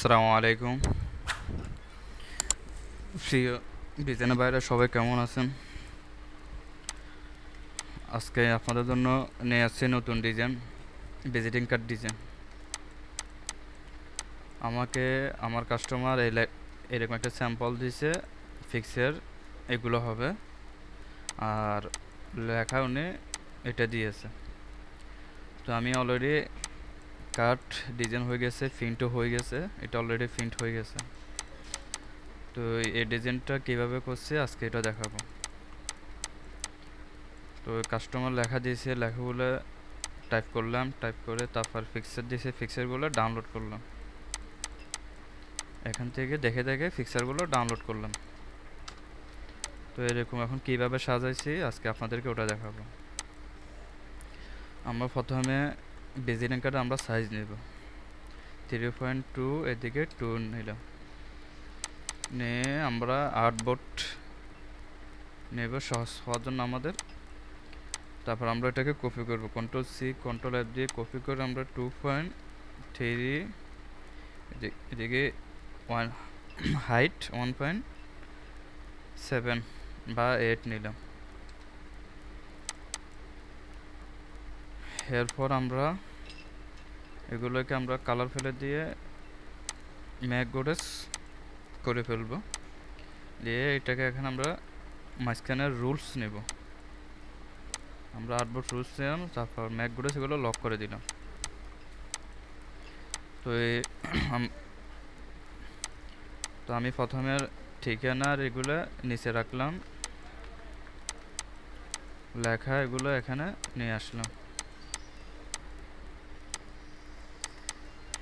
আসসালামু আলাইকুম। প্রিয় ডিজাইনের বাইরে সবাই কেমন আছেন? আজকে আপনাদের জন্য নিয়ে আসছি নতুন ডিজাইন ভিজিটিং কার্ড ডিজাইন। আমাকে, আমার কাস্টমার এরকম একটা স্যাম্পল দিয়েছে ফিক্সের এগুলো হবে। আর লেখা উনি এটা দিয়েছে। তো আমি অলরেডি কাট ডিজাইন হয়ে গেছে প্রিন্টও হয়ে গেছে, এটা অলরেডি প্রিন্ট হয়ে গেছে। তো এই ডিজাইনটা কীভাবে করছে আজকে এটা দেখাবো। তো কাস্টমার লেখা দিয়েছে, লেখাগুলো টাইপ করলাম টাইপ করে তারপর ফিক্সার দিয়েছে ফিক্সারগুলো ডাউনলোড করলাম। এখান থেকে দেখে দেখে ফিক্সারগুলো ডাউনলোড করলাম। তো এরকম এখন কীভাবে সাজাইছি, আজকে আপনাদেরকে ওটা দেখাবো। আমরা প্রথমে ভিজিটিং কার্ডে আমরা সাইজ নেব। থ্রি পয়েন্ট টু এদিকে টু নিলাম। নিয়ে আমরা আট বোট নেব, সহজ হওয়ার জন্য আমাদের। তারপর আমরা এটাকে কপি করব। কন্ট্রোল সি কন্ট্রোল এফ দিয়ে কপি করে আমরা টু পয়েন্ট থ্রি এদিকে one height one point seven বা এইট নিলাম। এরপর আমরা এগুলোকে আমরা কালার ফেলে দিয়ে ম্যাক গোডেস করে ফেলব। দিয়ে এটাকে এখন আমরা মাঝখানে রুলস নেব। আমরা আটবোর্ড রুলস নিলাম, তারপর ম্যাক গোডেস এগুলো লক করে দিলাম। তো এই তো আমি প্রথমে ঠিকানার এগুলো নিচে রাখলাম। লেখা এগুলো এখানে নিয়ে আসলাম।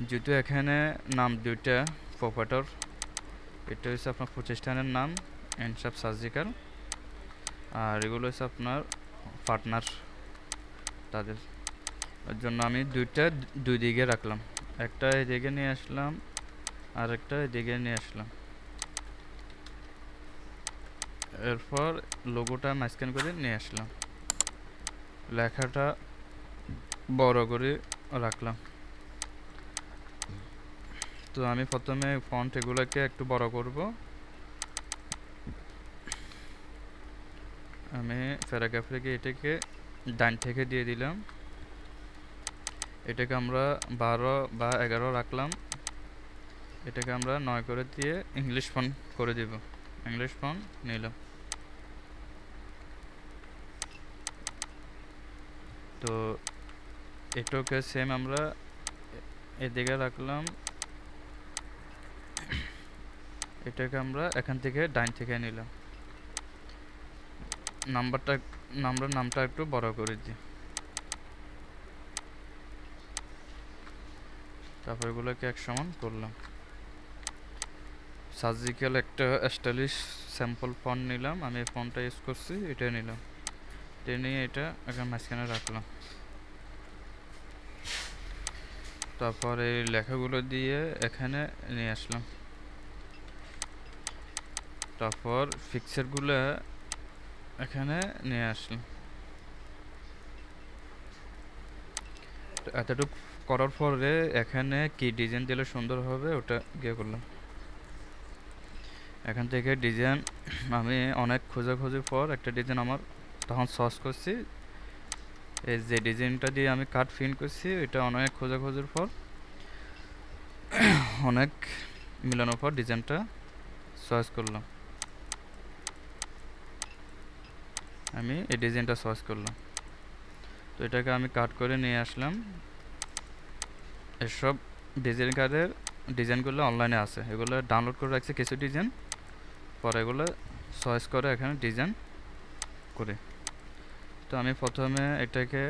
যেহেতু এখানে নাম দুইটা প্রপার্টর এটা হচ্ছে আপনার প্রতিষ্ঠানের নাম এনসাপ সার্জিক্যাল আর এগুলো হচ্ছে আপনার পার্টনার তাদের। জন্য আমি দুইটা দুই দিকে রাখলাম। একটা এদিকে নিয়ে আসলাম আর একটা এদিকে নিয়ে আসলাম। এরপর লোগোটা মাঝখান করে নিয়ে আসলাম। লেখাটা বড় করে রাখলাম। তো আমি প্রথমে ফন্ট এগুলোকে একটু বড় করব। আমি প্যারাগ্রাফে এটাকে ডান থেকে দিয়ে দিলাম। এটাকে আমরা বারো বা এগারো রাখলাম। এটাকে আমরা নয় করে দিয়ে ইংলিশ ফন্ট করে দিব। ইংলিশ ফন্ট নিলাম। তো এটাকে সেম আমরা এদিকে রাখলাম। এটাকে আমরা এখান থেকে ডাইন থেকে নিলাম। নাম্বারটা নাম্বার নামটা একটু বড় করে দিই। তারপর এগুলোকে এক সমান করলাম। সার্জিক্যাল একটা স্টাইলিশ স্যাম্পল ফন্ট নিলাম। আমি এই ফন্টটা ইউজ করছি, এটা নিলাম। এটা নিয়ে এটা এখন মাঝখানে রাখলাম। তারপর লেখাগুলো দিয়ে এখানে নিয়ে আসলাম। তারপর ফিক্সারগুলো এখানে নিয়ে আসলাম এতটুকু করার পরে এখানে কি ডিজাইন দিলে সুন্দর হবে ওটা গিয়ে করলাম। এখান থেকে ডিজাইন আমি অনেক খোঁজাখুঁজির পর একটা ডিজাইন আমার তখন সস করছি। এই যে ডিজাইনটা দিয়ে আমি কাট প্রিন্ট করছি এটা অনেক খোঁজাখুঁজির পর, অনেক মিলানোর পর ডিজাইনটা চয়েস করলাম। আমি এই ডিজাইনটা চয়েস করলাম। তো এটাকে আমি কাট করে নিয়ে আসলাম। এসব ডিজাইন কার্ডের ডিজাইনগুলো অনলাইনে আছে। এগুলো ডাউনলোড করে রাখছি কিছু ডিজাইন। পরে এগুলো চয়েস করে এখানে ডিজাইন করে। তো আমি প্রথমে এটাকে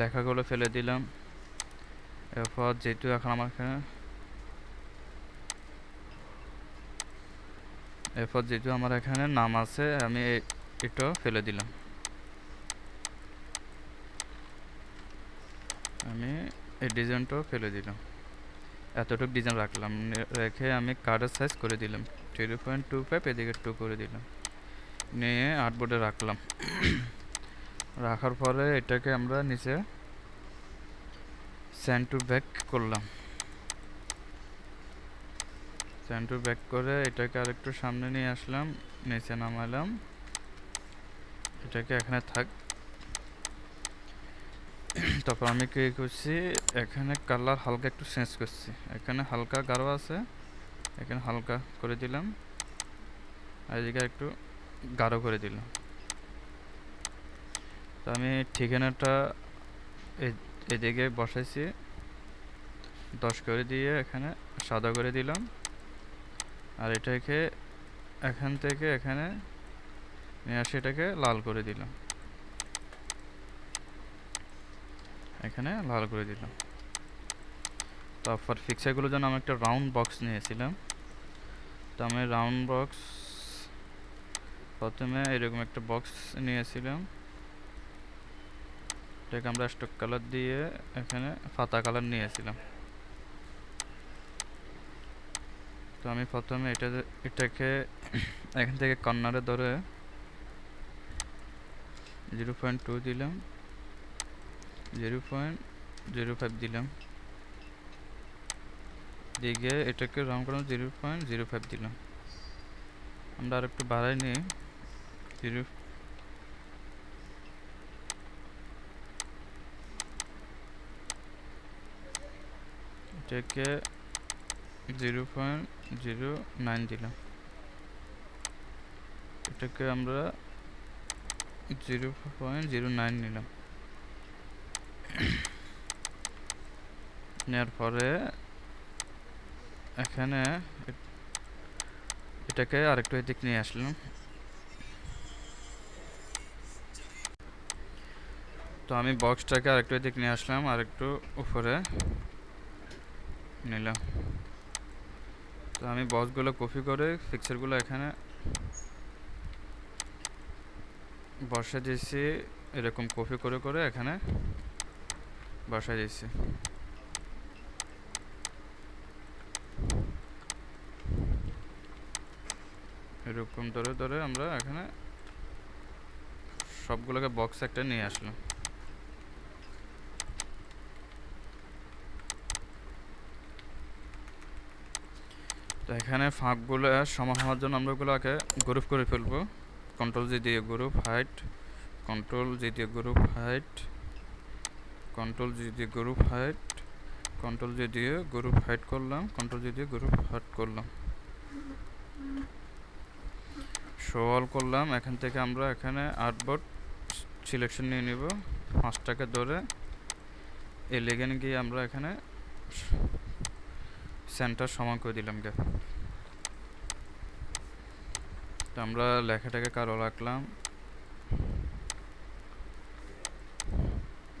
লেখাগুলো ফেলে দিলাম। এরপর যেহেতু এখন আমার এখানে এরপর যেহেতু আমার এখানে নাম আছে, আমি এটাও ফেলে দিলাম। আমি এই ডিজাইনটাও ফেলে দিলাম। এতটুকু ডিজাইন রাখলাম। রেখে আমি কার্ডের সাইজ করে দিলাম। থ্রি পয়েন্ট টু ফাইভ এদিকে টু করে দিলাম। নিয়ে আর্টবোর্ডে রাখলাম। রাখার পরে এটাকে আমরা নিচে সেন্ড টু ব্যাক করলাম। স্যান্ড টু ব্যাক করে এটাকে আরেকটু সামনে নিয়ে আসলাম। নিচে নামালাম। এটাকে এখানে থাক। তারপর আমি কি করছি, এখানে কালার হালকা একটু চেঞ্জ করছি। এখানে হালকা গাঢ় আছে, এখানে হালকা করে দিলাম। আর এদিকে একটু গাঢ় করে দিলাম। তো আমি ঠিকানাটা এদিকে বসাইছি। দশ করে দিয়ে এখানে সাদা করে দিলাম। আর এটাকে এখান থেকে এখানে নিয়ে আসে এটাকে লাল করে দিলাম। এখানে লাল করে দিলাম। তারপর ফিক্সারগুলোর জন্য আমি একটা রাউন্ড বক্স নিয়েছিলাম। তো আমি রাউন্ড বক্স প্রথমে এরকম একটা বক্স নিয়েছিলাম। এটাকে আমরা স্টক কালার দিয়ে এখানে পাতা কালার নিয়েছিলাম। তো আমি প্রথমে এটা এটাকে এখান থেকে কর্নারে ধরে জিরো পয়েন্ট টু দিলাম জিরো পয়েন্ট জিরো ফাইভ দিলাম। দিয়ে এটাকে রাউন্ড করলাম জিরো পয়েন্ট জিরো ফাইভ দিলাম। আমরা আর একটু বাড়াই নিই জিরো এটাকে জিরো পয়েন্ট জিরো নাইন দিলাম। এটাকে আমরা জিরো পয়েন্ট জিরো নাইন নিলাম। নেওয়ার পরে এখানে এটাকে আরেকটু এদিক নিয়ে আসলাম। তো আমি বক্সটাকে আরেকটু এদিক নিয়ে আসলাম, আরেকটু উপরে নিলাম। তো আমি বক্সগুলো কপি করে ফিক্সারগুলো এখানে বসে দিয়েছি এরকম কপি করে করে এখানে বসাই দিয়েছি এরকম ধরে ধরে আমরা এখানে সবগুলোকে বক্স একটা নিয়ে আসলাম। তো এখানে ফাঁকগুলো সমান হওয়ার জন্য আমরা ওগুলোকে গ্রুপ করে ফেলব। কন্ট্রোল জি দিয়ে গ্রুপ হাইট কন্ট্রোল জি দিয়ে গ্রুপ হাইট কন্ট্রোল জি দিয়ে গ্রুপ হাইট কন্ট্রোল জি দিয়ে গ্রুপ হাইট করলাম কন্ট্রোল জি দিয়ে গ্রুপ হাইট করলাম। শো অল করলাম, এখান থেকে আমরা এখানে আর্টবোর্ড সিলেকশন নিয়ে নিব, পাঁচটাকে ধরে এলিগেন গিয়ে আমরা এখানে সেন্টার সমান করে দিলাম গে তো আমরা লেখাটাকে কালো রাখলাম।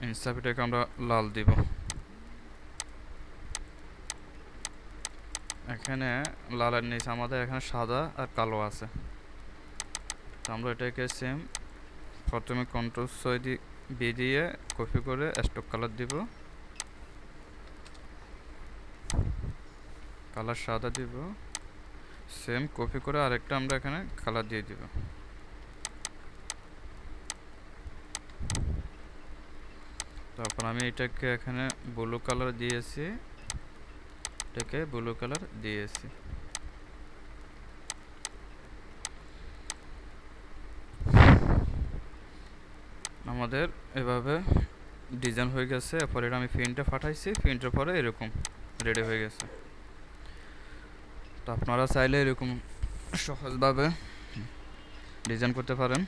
ইনসাফিটাকে আমরা লাল দিব। এখানে লালের নিচে, আমাদের এখানে সাদা আর কালো আছে। তো আমরা এটাকে সেম প্রথমে কন্ট্রোল ছয় দি বি দিয়ে কপি করে স্টক কালার দিব। কালার সাদা দিব। সেম কপি করে আরেকটা আমরা এখানে কালার দিয়ে দিব। তারপর আমি এটাকে এখানে ব্লু কালার দিয়েছি। এটাকে ব্লু কালার দিয়েছি। আমাদের এভাবে ডিজাইন হয়ে গেছে। এরপর এটা আমি প্রিন্টে পাঠাইছি। প্রিন্টের পরে এরকম রেডি হয়ে গেছে। তো আপনারা চাইলে এরকম সহজভাবে ডিজাইন করতে পারেন।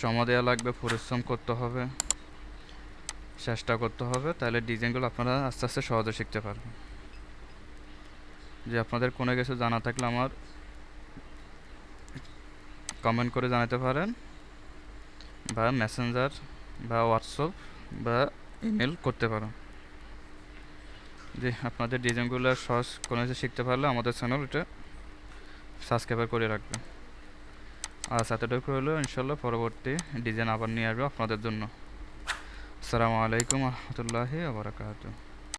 সময় দেওয়া লাগবে, পরিশ্রম করতে হবে, চেষ্টা করতে হবে, তাহলে ডিজাইনগুলো আপনারা আস্তে আস্তে সহজে শিখতে পারবেন। যে আপনাদের কোনো কিছু জানা থাকলে আমার কমেন্ট করে জানাতে পারেন, বা মেসেঞ্জার বা হোয়াটসঅ্যাপ বা ইমেল করতে পারেন। যে আপনাদের ডিজাইনগুলো সহজ কোনো কিছু শিখতে পারলে আমাদের চ্যানেল এটা সাবস্ক্রাইবার করে রাখবে আর এতটুকু হলো ইনশাল্লাহ পরবর্তী ডিজাইন আবার নিয়ে আসবে আপনাদের জন্য। আসসালামু আলাইকুম রহমতুল্লাহি আবরাকাতু